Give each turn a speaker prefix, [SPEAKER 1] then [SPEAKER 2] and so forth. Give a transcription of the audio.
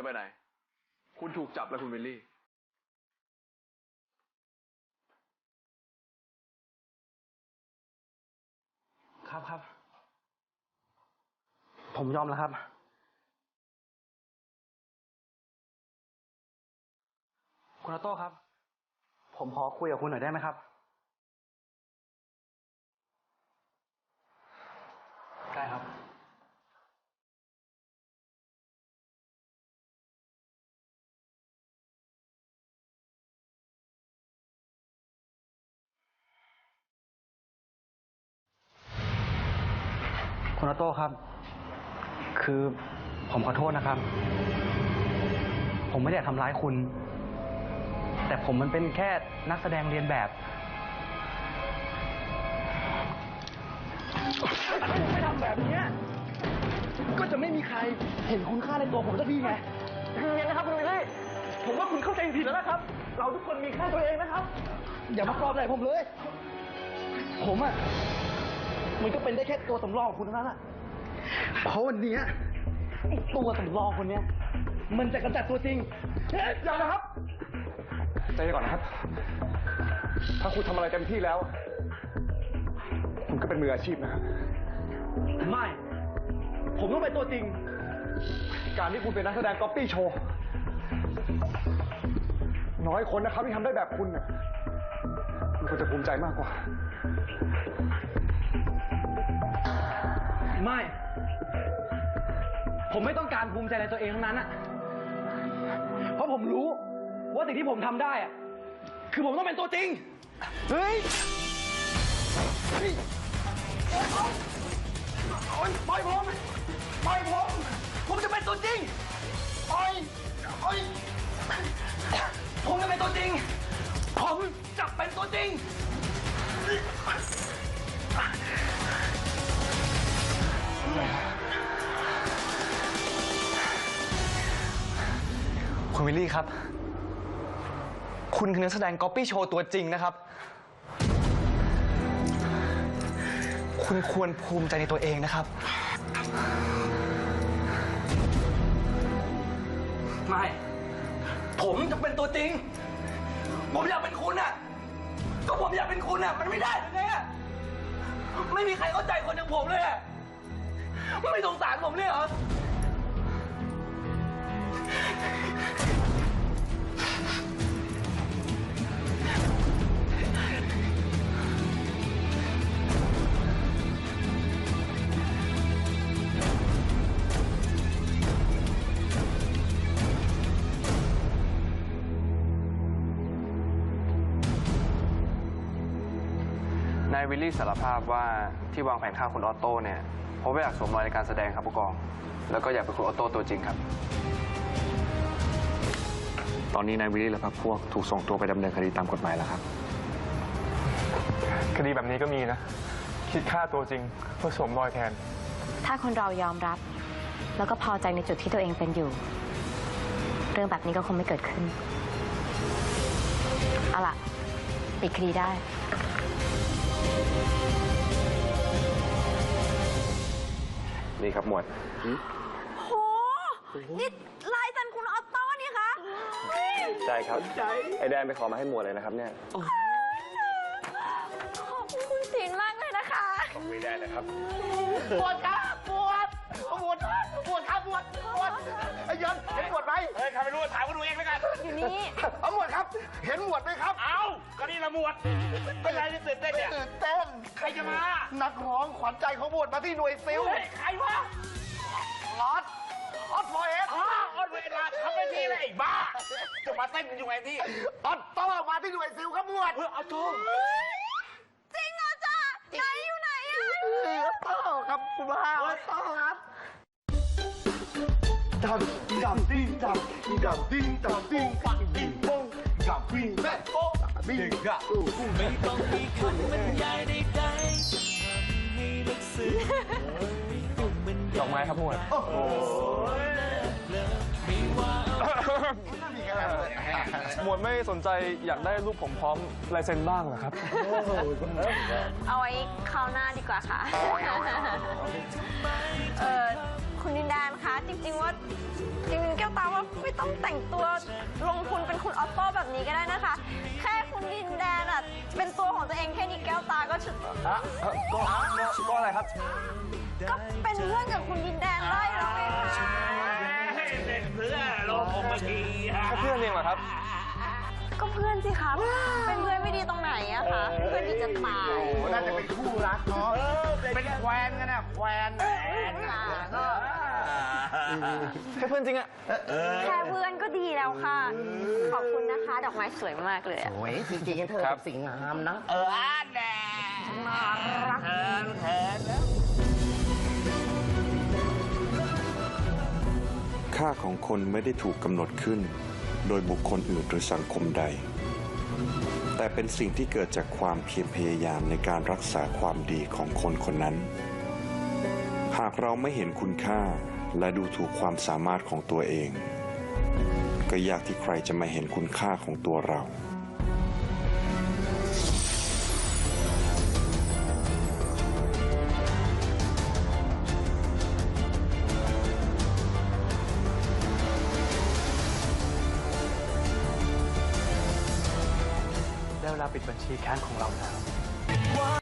[SPEAKER 1] จะไปไหน คุณถูกจับแล้วคุณวิลลี่
[SPEAKER 2] ครับครับ ผมยอมแล้วครับ คุณออโต้ครับ ผมขอคุยกับคุณหน่อยได้ไหมครับ คุณออโต้ครับ คือผมขอโทษนะครับ ผมไม่ได้อยากทำร้ายคุณ แต่ผมมันเป็นแค่นักแสดงเรียนแบบไม่ทำแบบนี้ก็จะไม่มีใครเห็นคุณค่าในตัวผมสักทีไงยังไงนะครับคุณวิลลี่ผมว่าคุณเข้าใจผิดแล้วนะครับ เราทุกคนมีค่าตัวเองนะครับ อย่ามาปลอบใจผมเลย ผมอะ มันก็เป็นได้แค่ตัวสำรองของคุณเท่านั้นอะเพราะวันเนี้ยไอ้ตัวสำรองคนเนี้ย มันจะกำจัดตัวจริงเฮ้ยอย่านะครับ
[SPEAKER 1] ใจเย็นก่อนนะครับ ถ้าคุณทำอะไรเต็มที่แล้ว คุณก็เป็นมืออาชีพนะครับ
[SPEAKER 2] ไม่ ผมต้องเป็นตัวจริง
[SPEAKER 1] การที่คุณเป็นนักแสดงก๊อปปี้โชว์น้อยคนนะครับที่ทำได้แบบคุณน่ะคุณควรจะภูมิใจมากกว่า
[SPEAKER 2] ไม่ ผมไม่ต้องการภูมิใจในตัวเองทั้งนั้นอะเพราะผมรู้ว่าสิ่งที่ผมทำได้อะคือผมต้องเป็นตัวจริง เฮ้ยเฮ้ยโอ๊ยปล่อยผม
[SPEAKER 3] คุณวิลลี่ครับ คุณคือนักแสดงก๊อปปี้โชว์ตัวจริงนะครับ คุณควรภูมิใจในตัวเองนะครับ
[SPEAKER 2] ไม่ ผมจะเป็นตัวจริง ผมอยากเป็นคุณอะก็ผมอยากเป็นคุณอะมันไม่ได้หรือไงอะไม่มีใครเข้าใจคนอย่างผมเลยอะไม่สงสารผมเลยเหรอา
[SPEAKER 1] ยวิลลี่สารภาพว่าที่วางแผนฆ่าคุณออโต้เนี่ยเพราะว่าอยากสวมรอยในการแสดงครับผู้กอง แล้วก็อยากเป็นคุณออโต้ตัวจริงครับ ตอนนี้นายวิลลี่และพรรคพวกถูกส่งตัวไปดำเนินคดีตามกฎหมายแล้วครับ
[SPEAKER 4] คดีแบบนี้ก็มีนะ คิดค่าตัวจริงเพื่อสวมรอยแทน
[SPEAKER 5] ถ้าคนเรายอมรับ แล้วก็พอใจในจุดที่ตัวเองเป็นอยู่ เรื่องแบบนี้ก็คงไม่เกิดขึ้น เอาล่ะ ปิดคดีได้
[SPEAKER 1] นี่ครับหมวด
[SPEAKER 6] โห นี่ลายจันคุณออตโต้นี่คะเฮ้ย
[SPEAKER 1] ใช่ครับ ไอแดนไปขอมาให้หมวดเลยนะครับเนี่ย
[SPEAKER 6] ขอบคุณคุณศิลป์มากเลยนะคะ
[SPEAKER 1] ไม่ได้เลยครับ
[SPEAKER 7] ปวดครับปวดปวดปวดครับปวดปวดไอ้ยันเห็นหมวดไหม
[SPEAKER 8] เฮ้ยใครไม่รู้ถามก็ดูเองแล้วกัน
[SPEAKER 6] อยู่นี่
[SPEAKER 7] เอาหมวดครับ เห็นหมวดไหมครับ
[SPEAKER 8] เอ้าก็นี่ละหมวด เป็นไรที่ตื่นเต้นเนี่ย
[SPEAKER 7] ตื่นเต้น
[SPEAKER 8] ใครจะมา
[SPEAKER 7] นักร้องขวัญใจของหมวดมาที่หน่วยซิล
[SPEAKER 8] เฮ้ยใครวะ
[SPEAKER 7] ลอดออสโฟเอส
[SPEAKER 8] อ้าวออนเวลาทำไม่ทีเลยไอ้บ้า จะมาเต้นอยู่ไงที่
[SPEAKER 7] ออสโต้มาที่หน่วยซิลครับหมวด
[SPEAKER 8] เพื่อเอาโชว์
[SPEAKER 6] จริงเหรอจ๊ะไหนอยู่ไหนอะ
[SPEAKER 7] ออสโต้ครับคุณพาออสโต้ครับ ดำดำดิ้งดำดำดิ้งดำดิ้งปังดิ้งปงดำดิ้งแม่โป๊ะดิ้งกะอู้หูไม่ต้องมีคำบรรยายใด
[SPEAKER 4] ดอกไม้ครับหมวด
[SPEAKER 7] ๆโอ้โหมีกันแล้วเลย
[SPEAKER 4] หมวดไม่สนใจอยากได้รูปผมพร้อมลายเซ็นบ้างเหรอครับ
[SPEAKER 6] เอาไว้คราวหน้าดีกว่าค่ะ เออ คุณดินแดนคะจริงๆว่าจริงๆแก้วตาว่าต้องแต่งตัวลงทุนเป็นคุณออโต้แบบนี้ก็ได้นะคะ แค่คุณดินแดนอะเป็นตัวของตัวเองแค่นี้แก้วตาก็ชุด
[SPEAKER 3] ก็ก็อะไรครับ
[SPEAKER 6] ก็เป็นเพื่อนกับคุณดินแดนได้แล้วไงคะ
[SPEAKER 8] เป็นเพื่อลงมาที
[SPEAKER 4] แค่เพื่อนเองเหรอครับ
[SPEAKER 6] ก็เพื่อนสิคะเป็นเพื่อนไม่ดีตรงไหนอะคะ เพื่อนดีจะตาย
[SPEAKER 7] น่าจะเป็นคู่รักเนาะ
[SPEAKER 8] เป็นแควนกันนะแควนแควน
[SPEAKER 6] ค่ะก็
[SPEAKER 3] แค่เพื่อนจริงอะ
[SPEAKER 6] แค่เพื่อนก็ดีแล้วค่ะ ขอบคุณนะคะ ดอกไม้สวยมากเลยอะ
[SPEAKER 2] โอ้ยจริงๆเธอ
[SPEAKER 4] ครับ
[SPEAKER 2] สิ่งงามนะ
[SPEAKER 8] เอออ่านแน่น่ารักเถินเถินแล้ว
[SPEAKER 9] ค่าของคนไม่ได้ถูกกำหนดขึ้น โดยบุคคลอื่นหรือสังคมใด แต่เป็นสิ่งที่เกิดจากความเพียรพยายามในการรักษาความดีของคนคนนั้น หากเราไม่เห็นคุณค่าและดูถูกความสามารถของตัวเอง ก็ยากที่ใครจะมาเห็นคุณค่าของตัวเรา
[SPEAKER 3] ปิดบัญชีแค้นของเราแล้ว